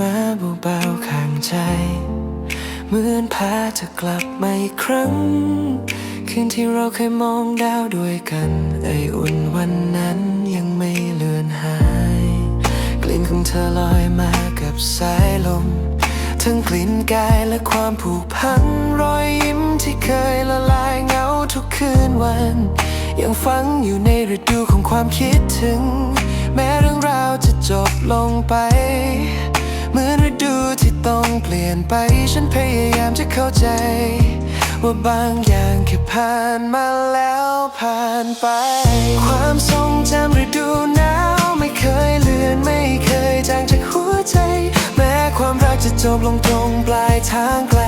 มาเบาๆข้างใจ เหมือนพาเธอกลับมาอีกครั้ง คืนที่เราเคยมองดาวด้วยกัน ไออุ่นวันนั้นยังไม่เลือนหาย กลิ่นของเธอลอยมากับสายลม ทั้งกลิ่นกายและความผูกพันรอยยิ้มที่เคยละลายเงาทุกคืนวัน ยังฝังอยู่ในฤดูของความคิดถึง แม้เรื่องราวจะจบลงไป เหมือนฤดูที่ต้องเปลี่ยนไป ฉันพยายามจะเข้าใจ ว่าบางอย่างแค่ผ่านมาแล้วผ่านไป ความทรงจำฤดูหนาวไม่เคยเลือนไม่เคยจางจากหัวใจ แม้ความรักจะจบลงตรงปลายทางไกล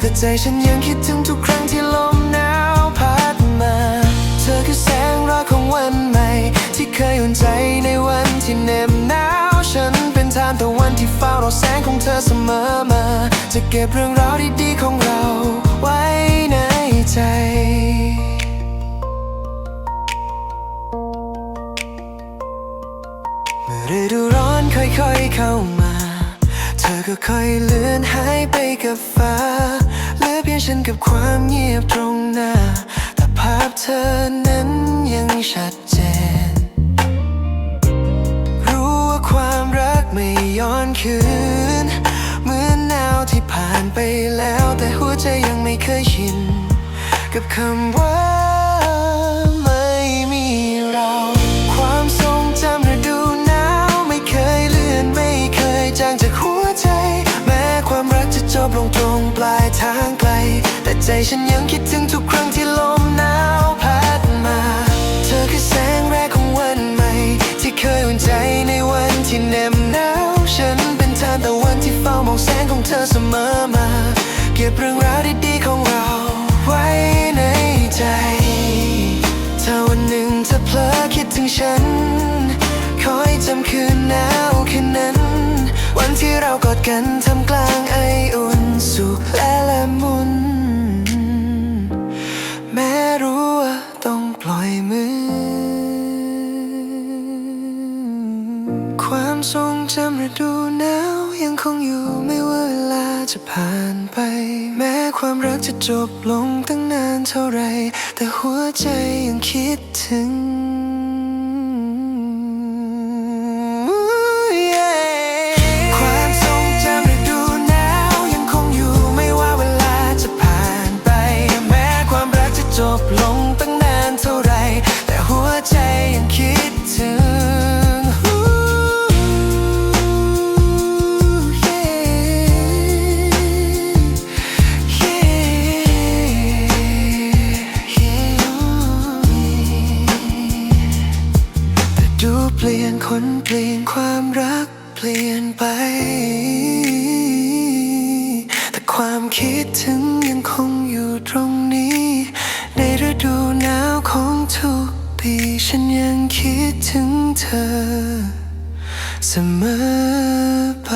แต่ใจฉันยังคิดถึงทุกครั้งที่ลมหนาวพัดมา เธอคือแสงรักของวันใหม่ ที่เคยอุ่นใจในวันที่เหน็บ เฝ้าแสงของเธอเสมอมา จะเก็บเรื่องราวดีๆของเราไว้ในใจเมื่อฤดูร้อนค่อยๆเข้ามา เธอก็ค่อยเลือนหายไปกับฟ้าเหลือเพียงฉันกับความเงียบตรงหน้า แต่ภาพเธอนั้นยังชัดเจน รู้ว่าความรักไม่ย้อนคืนานไปแล้วแต่หัวใจยังไม่เคยชิน กับคำว่าไม่มีเรา ความทรงจำฤดูหนาวไม่เคยเลื่อนไม่เคยจางจากหัวใจ แม้ความรักจะจบลงตรงปลายทางไกล แต่ใจฉันยังคิดถึง เธอเสมอมา เก็บเรื่องราวดีๆของเราไว้ในใจ ถ้าวันหนึ่งเธอเพลอคิดถึงฉัน คอยจำคืนหนาวคืนนั้น วันที่เรากอดกันทำกลางไออุ่นสุขและละมุน แม้รู้ว่าต้องปล่อยมือ ความทรงจำฤดูหนาว ยังคงอยู่ไม่ว่าเวลาจะผ่านไป แม้ความรักจะจบลงตั้งนานเท่าไร แต่หัวใจยังคิดถึง ความทรงจำฤดูหนาวยังคงอยู่ไม่ว่าเวลาจะผ่านไป แม้ความรักจะจบลงตั้ง คนเปลี่ยนความรักเปลี่ยนไป แต่ความคิดถึงยังคงอยู่ตรงนี้ ในฤดูหนาวของทุกปี ฉันยังคิดถึงเธอ เสมอไป